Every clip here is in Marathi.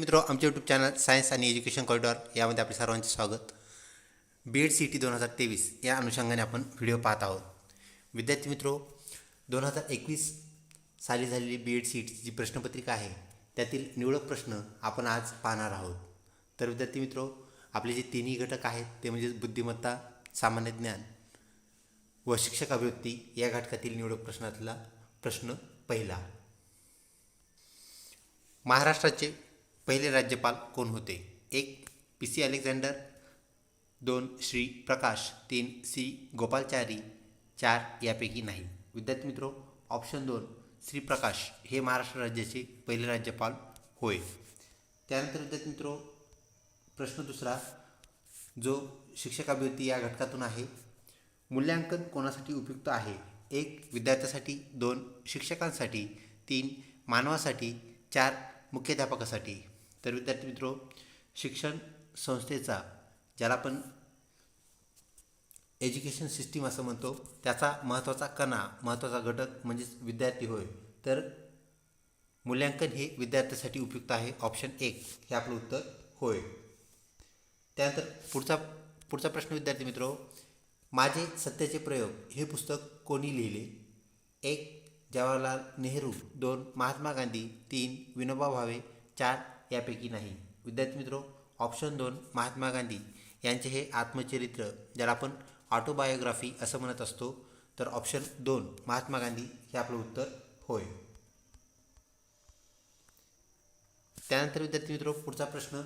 मित्र आमचे यूट्यूब चॅनल सायन्स आणि एज्युकेशन कॉरिडॉर यामध्ये आपले सर्वांचे स्वागत. बी एड सी टी दोन हजार तेवीस या अनुषंगाने आपण व्हिडिओ पाहत आहोत. विद्यार्थी मित्रो दोन हजार एकवीस साली झालेली बी एड सी टीची जी प्रश्नपत्रिका आहे त्यातील निवडक प्रश्न आपण आज पाहणार आहोत. तर विद्यार्थी मित्रो आपले जे तिन्ही घटक आहेत ते म्हणजे बुद्धिमत्ता सामान्य ज्ञान व शिक्षक अभिव्यक्ती या घटकातील निवडक प्रश्नातला प्रश्न पहिला. महाराष्ट्राचे पहिले राज्यपाल कोण होते? एक पी सी अलेक्झांडर दोन श्री प्रकाश तीन सी गोपालचारी चार यापैकी नाही. विद्यार्थी मित्रो ऑप्शन दोन श्री प्रकाश हे महाराष्ट्र राज्याचे पहिले राज्यपाल होय. त्यानंतर विद्यार्थी मित्रो प्रश्न दुसरा जो शिक्षकाभिवृत्ती या घटकातून आहे मूल्यांकन कोणासाठी उपयुक्त आहे? एक विद्यार्थ्यासाठी दोन शिक्षकांसाठी तीन मानवासाठी चार मुख्याध्यापकासाठी. तर विद्यार्थी मित्रो शिक्षण संस्थेचा ज्याला आपण एज्युकेशन सिस्टीम असं म्हणतो त्याचा महत्त्वाचा कणा महत्त्वाचा घटक म्हणजेच विद्यार्थी होय. तर मूल्यांकन हे विद्यार्थ्यासाठी उपयुक्त आहे. ऑप्शन एक हे आपलं उत्तर होय. त्यानंतर पुढचा पुढचा प्रश्न विद्यार्थी मित्रो माझे सत्याचे प्रयोग हे पुस्तक कोणी लिहिले? एक जवाहरलाल नेहरू दोन महात्मा गांधी तीन विनोबा भावे चार यापैकी नाही. विद्यार्थी मित्रो ऑप्शन दोन महात्मा गांधी यांचे हे आत्मचरित्र ज्याला आपण ऑटोबायोग्राफी असं म्हणत असतो तर ऑप्शन दोन महात्मा गांधी हे आपलं उत्तर होय. त्यानंतर विद्यार्थी मित्रो पुढचा प्रश्न.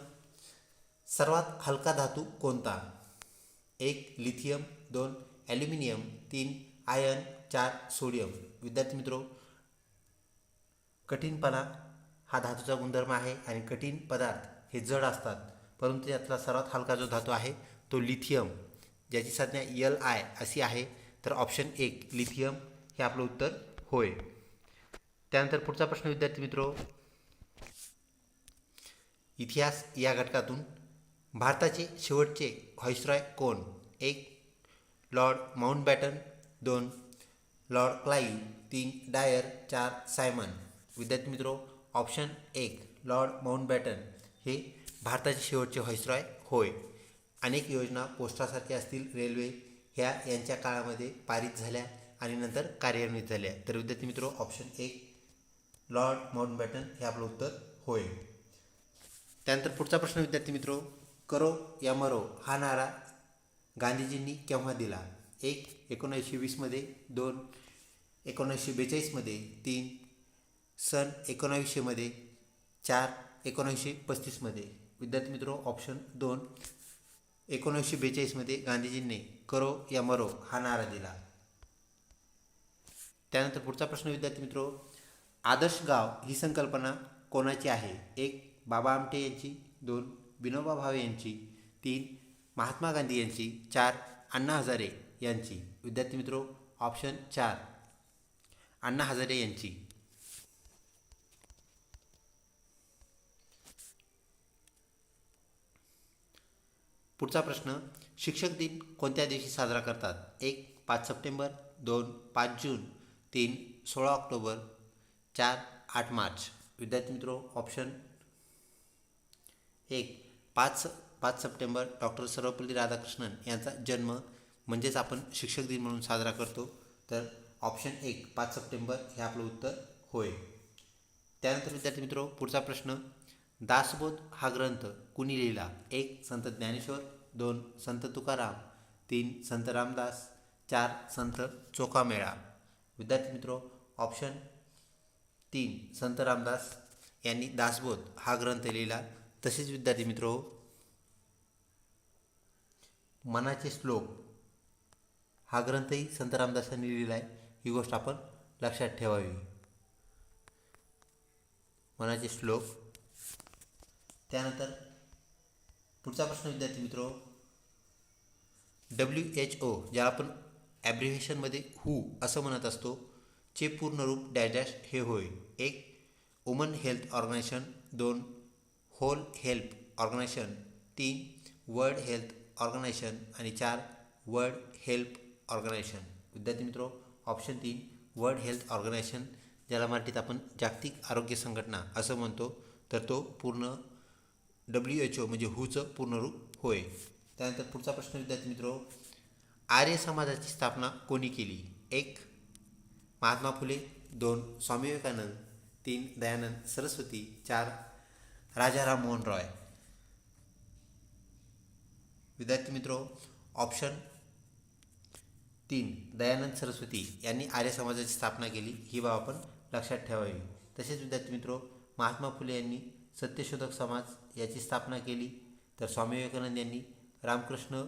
सर्वात हलका धातू कोणता? एक लिथियम दोन ॲल्युमिनियम तीन आयन चार सोडियम. विद्यार्थी मित्रो कठीणपणा हा धातूचा गुणधर्म आहे आणि कठीण पदार्थ हे जड असतात. परंतु यातला सर्वात हलका जो धातू आहे तो लिथियम. ज्याची संज्ञा यल आय अशी आहे तर ऑप्शन एक लिथियम. हे आपलं उत्तर होय. त्यानंतर पुढचा प्रश्न विद्यार्थी मित्रो. इतिहास या घटकातून भारताचे शेवटचे व्हाईसरॉय कोण? एक लॉर्ड माउंटबॅटन. दोन लॉर्ड क्लाईव्ह तीन डायर. चार सायमन. विद्यार्थी मित्रो ऑप्शन एक लॉर्ड माउंटबॅटन हे भारताचे शेवटचे व्हाईसरॉय होय. अनेक योजना पोस्टासारख्या असतील रेल्वे ह्या यांच्या काळामध्ये पारित झाल्या आणि नंतर कार्यान्वित झाल्या. तर विद्यार्थी मित्रो ऑप्शन एक लॉर्ड माउंटबॅटन हे आपलं उत्तर होय. त्यानंतर पुढचा प्रश्न विद्यार्थी मित्रो करो या मरो हा नारा गांधीजींनी केव्हा दिला? एक एकोणीसशे वीसमध्ये दोन एकोणीसशे बेचाळीसमध्ये तीन सन एकोणावीसशेमध्ये चार एकोणावीसशे पस्तीसमध्ये विद्यार्थी मित्रो ऑप्शन दोन एकोणीसशे बेचाळीसमध्ये गांधीजींनी करो या मरो हा नारा दिला. त्यानंतर पुढचा प्रश्न विद्यार्थी मित्रो आदर्श गाव ही संकल्पना कोणाची आहे? एक बाबा आमटे यांची दोन विनोबा भावे यांची तीन महात्मा गांधी यांची चार अण्णा हजारे यांची. विद्यार्थी मित्रो ऑप्शन चार अण्णा हजारे यांची. पुढचा प्रश्न शिक्षक दिन कोणत्या दिवशी साजरा करतात? एक पाच सप्टेंबर दोन पाच जून तीन सोळा ऑक्टोबर चार आठ मार्च. विद्यार्थी मित्रो ऑप्शन एक पाच पाच सप्टेंबर डॉक्टर सर्वपल्ली राधाकृष्णन यांचा जन्म म्हणजेच आपण शिक्षक दिन म्हणून साजरा करतो. तर ऑप्शन एक पाच सप्टेंबर हे आपलं उत्तर होय. त्यानंतर विद्यार्थी मित्रो पुढचा प्रश्न दासबोध हा ग्रंथ कुणी लिहिला? एक संत ज्ञानेश्वर दोन संत तुकाराम तीन संत रामदास चार संत चोखामेळा. विद्यार्थी मित्रो ऑप्शन तीन संत रामदास यांनी दासबोध हा ग्रंथ लिहिला. तसेच विद्यार्थी मित्रो मनाचे श्लोक हा ग्रंथही संत रामदासांनी लिहिला आहे ही गोष्ट आपण लक्षात ठेवावी. मनाचे श्लोक त्यानंतर पुढचा प्रश्न विद्यार्थी मित्रो डब्ल्यू एच ओ ज्याला आपण ॲब्रिव्हेशनमध्ये हू असं म्हणत असतो चे पूर्ण रूप डॅश डॅश हे होय. एक वुमन हेल्थ ऑर्गनायझेशन दोन होल हेल्प ऑर्गनायझेशन तीन वर्ल्ड हेल्थ ऑर्गनायझेशन आणि चार वर्ल्ड हेल्प ऑर्गनायझेशन विद्यार्थी मित्रो ऑप्शन तीन वर्ल्ड हेल्थ ऑर्गनायझेशन ज्याला मराठीत आपण जागतिक आरोग्य संघटना असं म्हणतो तर तो पूर्ण डब्ल्यू एच ओ म्हणजे हूचं पूर्णरूप होय. त्यानंतर पुढचा प्रश्न विद्यार्थी मित्रो आर्य समाजाची स्थापना कोणी केली? एक महात्मा फुले. दोन स्वामी विवेकानंद. तीन दयानंद सरस्वती. चार राजा राममोहन रॉय. विद्यार्थी मित्रो ऑप्शन तीन दयानंद सरस्वती यांनी आर्य समाजाची स्थापना केली. ही बाब आपण लक्षात ठेवावी. तसेच विद्यार्थी मित्रो महात्मा फुले यांनी सत्यशोधक समाज याची स्थापना केली. तर स्वामी विवेकानंद यांनी रामकृष्ण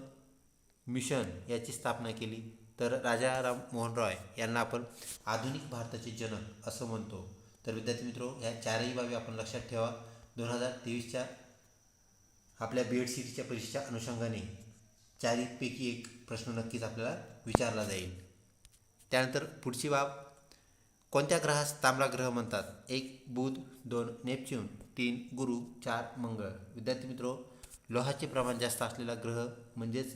मिशन याची स्थापना केली. तर राजा राम मोहन रॉय यांना आपण आधुनिक भारताचे जनक असं म्हणतो. तर विद्यार्थी मित्रो ह्या चारही बाबी आपण लक्षात ठेवा. दोन हजार तेवीसच्या आपल्या बी एड टीच्या परीक्षेच्या अनुषंगाने चारीपैकी एक प्रश्न नक्कीच आपल्याला विचारला जाईल. त्यानंतर पुढची बाब कोणत्या ग्रहास तांबडा ग्रह म्हणतात? एक बुध दोन नेपच्यून तीन गुरु चार मंगळ. विद्यार्थी मित्रो लोहाचे प्रमाण जास्त असलेला ग्रह म्हणजेच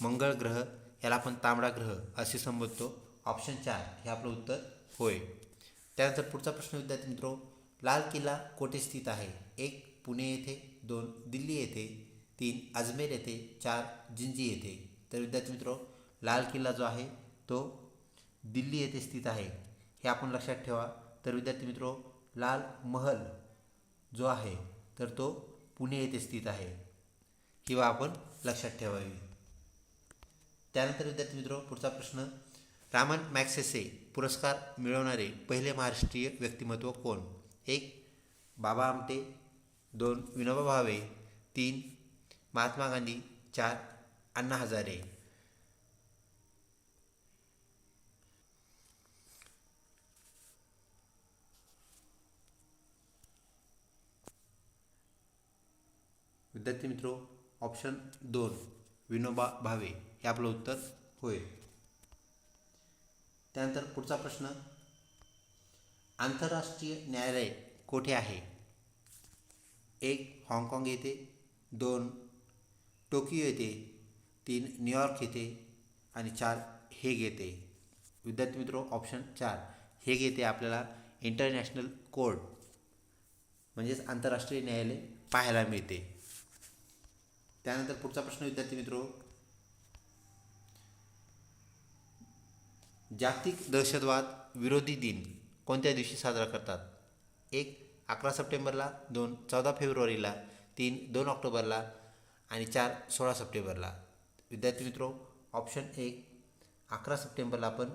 मंगळ ग्रह याला आपण तांबडा ग्रह असे संबोधतो. ऑप्शन चार हे आपलं उत्तर होय. त्यानंतर पुढचा प्रश्न विद्यार्थी मित्रो लाल किल्ला कोठे स्थित आहे? एक पुणे येथे दोन दिल्ली येथे तीन अजमेर येथे चार जिंजी येथे. तर विद्यार्थी मित्रो लाल किल्ला जो आहे तो दिल्ली येथे स्थित आहे. हे आपण लक्षात ठेवा. तर विद्यार्थी मित्रो लाल महल जो आहे तर तो पुणे येथे स्थित आहे. किंवा आपण लक्षात ठेवावी. त्यानंतर विद्यार्थी मित्रो पुढचा प्रश्न. रामन मॅक्सेसे पुरस्कार मिळवणारे पहिले महाराष्ट्रीय व्यक्तिमत्व कोण? एक बाबा आमटे. दोन विनोबा भावे. तीन महात्मा गांधी. चार अण्णा हजारे. विद्यार्थी मित्रो ऑप्शन दोन विनोबा भावे हे आपलं उत्तर होय. त्यानंतर पुढचा प्रश्न आंतरराष्ट्रीय न्यायालय कोठे आहे? एक हाँगकाँग येथे दोन टोकियो येथे तीन न्यूयॉर्क येथे आणि चार हेग येथे. विद्यार्थी मित्रो ऑप्शन चार हेग येथे आपल्याला इंटरनॅशनल कोर्ट म्हणजेच आंतरराष्ट्रीय न्यायालय पाहायला मिळते. त्यानंतर पुढचा प्रश्न विद्यार्थी मित्रो. जागतिक दहशतवाद विरोधी दिन कोणत्या दिवशी साजरा करतात? एक अकरा सप्टेंबरला दोन चौदा फेब्रुवारीला तीन दोन ऑक्टोबरला आणि चार सोळा सप्टेंबरला. विद्यार्थी मित्रो ऑप्शन एक अकरा सप्टेंबरला आपण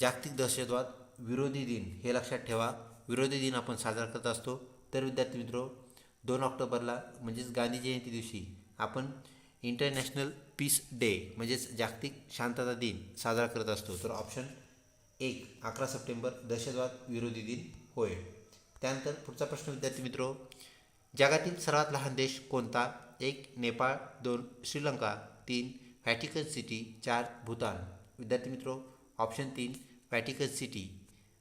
जागतिक दहशतवाद विरोधी दिन हे लक्षात ठेवा. विरोधी दिन आपण साजरा करत असतो. तर विद्यार्थी मित्रो दोन ऑक्टोबरला म्हणजेच गांधी जयंती दिवशी आपण इंटरनॅशनल पीस डे म्हणजेच जागतिक शांतता दिन साजरा करत असतो. तर ऑप्शन एक अकरा सप्टेंबर दहशतवाद विरोधी दिन होय. त्यानंतर पुढचा प्रश्न विद्यार्थी मित्रो जगातील सर्वात लहान देश कोणता? एक नेपाळ दोन श्रीलंका तीन व्हॅटिकन सिटी चार भूतान. विद्यार्थी मित्रो ऑप्शन तीन व्हॅटिकन सिटी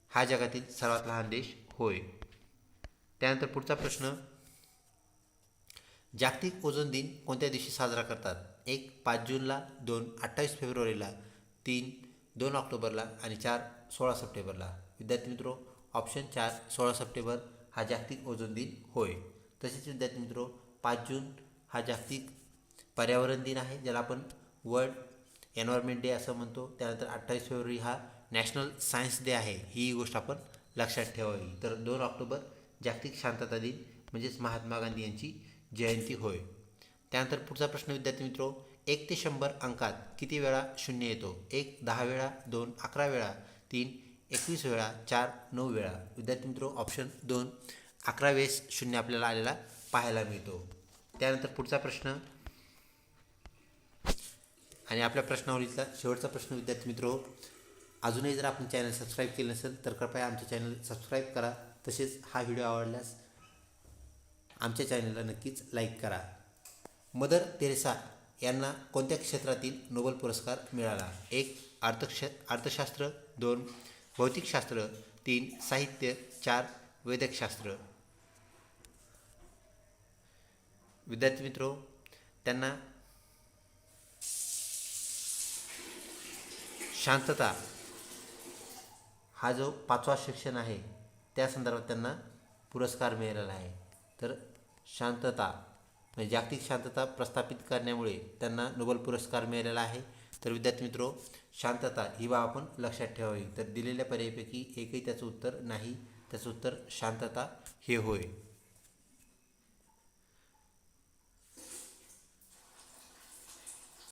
हा जगातील सर्वात लहान देश होय. त्यानंतर पुढचा प्रश्न जागतिक ओझोन दिन कोणत्या दिवशी साजरा करतात? एक पाच जूनला दोन अठ्ठावीस फेब्रुवारीला तीन दोन ऑक्टोबरला आणि चार सोळा सप्टेंबरला. विद्यार्थी मित्रो ऑप्शन चार सोळा सप्टेंबर हा जागतिक ओझोन दिन होय. तसेच विद्यार्थी मित्रो पाच जून हा जागतिक पर्यावरण दिन आहे ज्याला आपण वर्ल्ड एन्व्हायरमेंट डे असं म्हणतो. त्यानंतर अठ्ठावीस फेब्रुवारी हा नॅशनल सायन्स डे आहे ही गोष्ट आपण लक्षात ठेवावी. तर दोन ऑक्टोबर जागतिक शांतता दिन म्हणजेच महात्मा गांधी यांची जयंती होय. त्यानंतर पुढचा प्रश्न विद्यार्थी मित्रो एक ते शंभर अंकात किती वेळा शून्य येतो? एक दहा वेळा दोन अकरा वेळा तीन एकवीस वेळा चार नऊ वेळा. विद्यार्थी मित्रो ऑप्शन दोन अकरा वेळेस शून्य आपल्याला आलेला पाहायला मिळतो. त्यानंतर पुढचा प्रश्न. आणि आपल्या प्रश्नावलीचा शेवटचा प्रश्न विद्यार्थी मित्रो अजूनही जर आपण चॅनल सबस्क्राईब केलं नसेल तर कृपया आमचं चॅनल सबस्क्राईब करा. तसेच हा व्हिडिओ आवडल्यास आमच्या चॅनलला नक्कीच लाईक करा. मदर तेरेसा यांना कोणत्या क्षेत्रातील नोबल पुरस्कार मिळाला? एक अर्थक्ष अर्थशास्त्र. दोन भौतिकशास्त्र. तीन साहित्य. चार वैद्यकशास्त्र विद्यार्थी मित्रो त्यांना शांतता हा जो पाचवा शिक्षण आहे त्या संदर्भात त्यांना पुरस्कार मिळालेला आहे. तर शांतता म्हणजे जागतिक शांतता प्रस्थापित करण्यामुळे त्यांना नोबेल पुरस्कार मिळालेला आहे. तर विद्यार्थी मित्रो शांतता ही बाब आपण लक्षात ठेवावी. तर दिलेल्या पर्यायपैकी एकही त्याचं उत्तर नाही. त्याचं उत्तर शांतता हे होय.